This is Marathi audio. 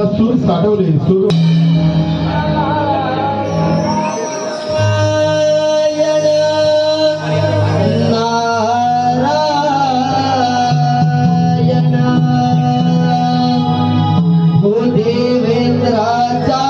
आता सूर साठवले सूर देवेंद्राचा